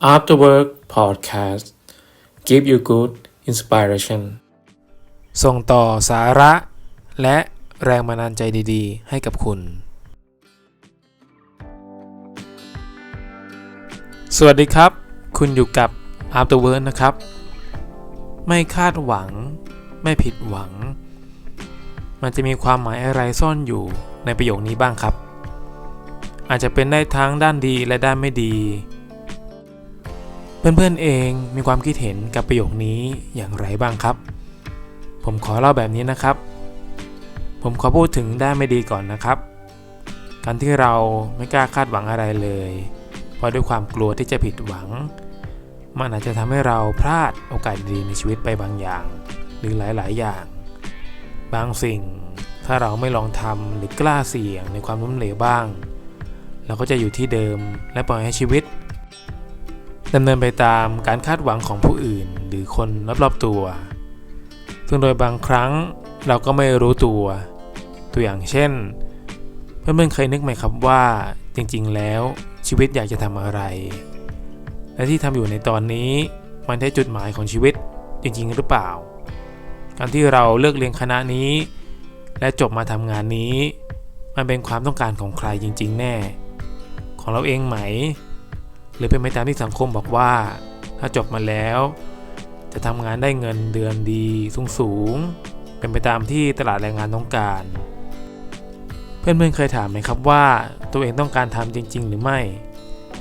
After Work Podcast Give you good inspiration ส่งต่อสาระ และแรงบันดาลใจดีๆ ให้กับคุณ สวัสดีครับ คุณอยู่กับ After Work นะครับ ไม่คาดหวัง ไม่ผิดหวัง มันจะมีความหมายอะไรซ่อนอยู่ในประโยคนี้บ้างครับ อาจจะเป็นได้ทั้งด้านดีและด้านไม่ดี เพื่อนๆเองมีความคิดเห็นกับประโยคนี้อย่างไรบ้างครับ ผมขอเล่าแบบนี้นะครับ ผมขอพูดถึงด้านไม่ดีก่อนนะครับ การที่เราไม่กล้าคาดหวังอะไรเลย เพราะด้วยความกลัวที่จะผิดหวัง มันอาจจะทำให้เราพลาดโอกาสดีในชีวิตไปบางอย่าง หรือหลายๆ อย่าง บางสิ่งถ้าเราไม่ลองทำหรือกล้าเสี่ยงในความล้มเหลวบ้าง เราก็จะอยู่ที่เดิมและปล่อยให้ชีวิต ดำเนินไปตามการคาดหวังของผู้อื่น หรือคนรอบๆตัว ซึ่งโดยบางครั้งเราก็ไม่รู้ตัว ตัวอย่างเช่น เพื่อนๆเคยนึกไหมครับว่าจริงๆ แล้วชีวิตอยากจะทำอะไร และที่ทำอยู่ในตอนนี้มันได้จุดหมายของชีวิตจริงๆ หรือเปล่า การที่เราเลือกเรียนคณะนี้ และจบมาทำงานนี้ มันเป็นความต้องการของใครจริง ๆ แน่ ของเราเองไหม หรือเป็นไปตามที่สังคมบอกว่า ถ้าจบมาแล้ว จะทำงานได้เงินเดือนดีสูงสูงๆเป็นไปตามที่ตลาดแรงงานต้องการ เพื่อนๆเคยถามไหมครับว่า ตัวเองต้องการทำจริง ๆ หรือไม่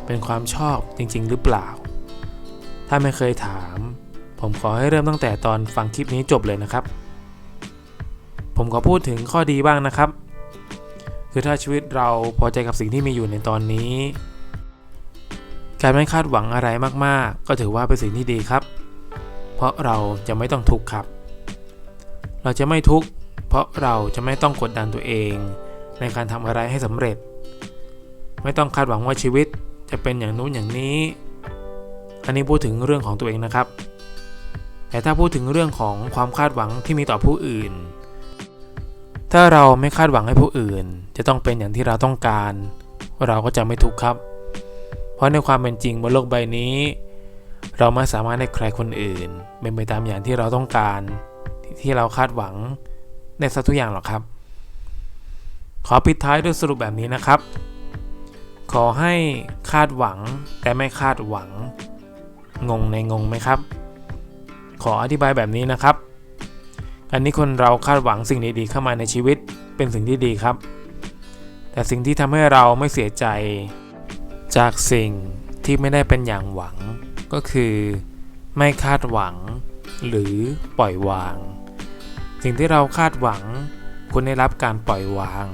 เป็นความชอบจริง ๆ หรือเปล่า ถ้าไม่เคยถาม ผมขอให้เริ่มตั้งแต่ตอนฟังคลิปนี้จบเลยนะครับ ผมขอพูดถึงข้อดีบ้างนะครับ คือถ้าชีวิตเราพอใจกับสิ่งที่มีอยู่ในตอนนี้ การไม่คาดหวังอะไรมากๆ ก็ถือว่าเป็นสิ่งที่ดีครับ เพราะเราจะไม่ต้องทุกข์ครับ เราจะไม่ทุกข์เพราะเราจะไม่ต้องกดดันตัวเอง ในการทำอะไรให้สำเร็จ ไม่ต้องคาดหวังว่าชีวิตจะเป็นอย่างนู้นอย่างนี้ อันนี้พูดถึงเรื่องของตัวเองนะครับ แต่ถ้าพูดถึงเรื่องของความคาดหวังที่มีต่อผู้อื่น ถ้าเราไม่คาดหวังให้ผู้อื่น จะต้องเป็นอย่างที่เราต้องการ เราก็จะไม่ทุกข์ครับ เพราะในความเป็นจริงบนโลกใบนี้ เราไม่สามารถให้ใครคนอื่น เป็นไปตามอย่างที่เราต้องการที่เราคาดหวังได้สักทุกอย่างหรอกครับ ขอปิดท้ายด้วยสรุปแบบนี้นะครับ ขอให้คาดหวังแต่ไม่คาดหวัง งงในงงไหมครับ ขออธิบายแบบนี้นะครับการที่คนเราคาดหวังสิ่งดีๆเข้ามาในชีวิตเป็นสิ่งที่ดีครับ แต่สิ่งที่ทำให้เราไม่เสียใจ จากสิ่งที่ไม่ได้เป็นอย่างหวัง ก็คือ ไม่คาดหวัง หรือปล่อยวาง สิ่งที่เราคาดหวังควรได้รับการปล่อยวาง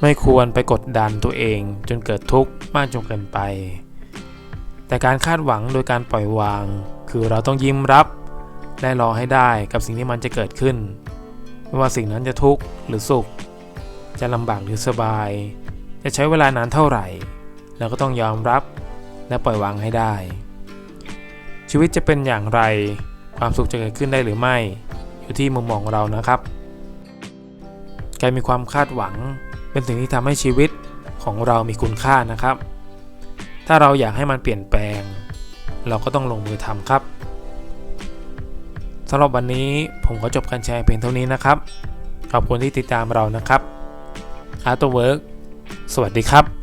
ไม่ควรไปกดดันตัวเองจนเกิดทุกข์มากจนเกินไป แต่การคาดหวังโดยการปล่อยวาง คือเราต้องยิ้มรับและรอให้ได้กับสิ่งที่มันจะเกิดขึ้น ไม่ว่าสิ่งนั้นจะทุกข์หรือสุข จะลำบากหรือสบาย จะใช้เวลานานเท่าไหร่ เราก็ต้องยอมรับและปล่อยวางให้ได้ ชีวิตจะเป็นอย่างไร ความสุขจะเกิดขึ้นได้หรือไม่ อยู่ที่มุมมองเรานะครับการมีความคาดหวัง เป็นสิ่งที่ทำให้ชีวิตของเรามีคุณค่านะครับ ถ้าเราอยากให้มันเปลี่ยนแปลง เราก็ต้องลงมือทำครับสำหรับวันนี้ผมก็จบการแชร์เพียงเท่านี้นะครับ ขอบคุณที่ติดตามเรานะครับ Artwork สวัสดีครับ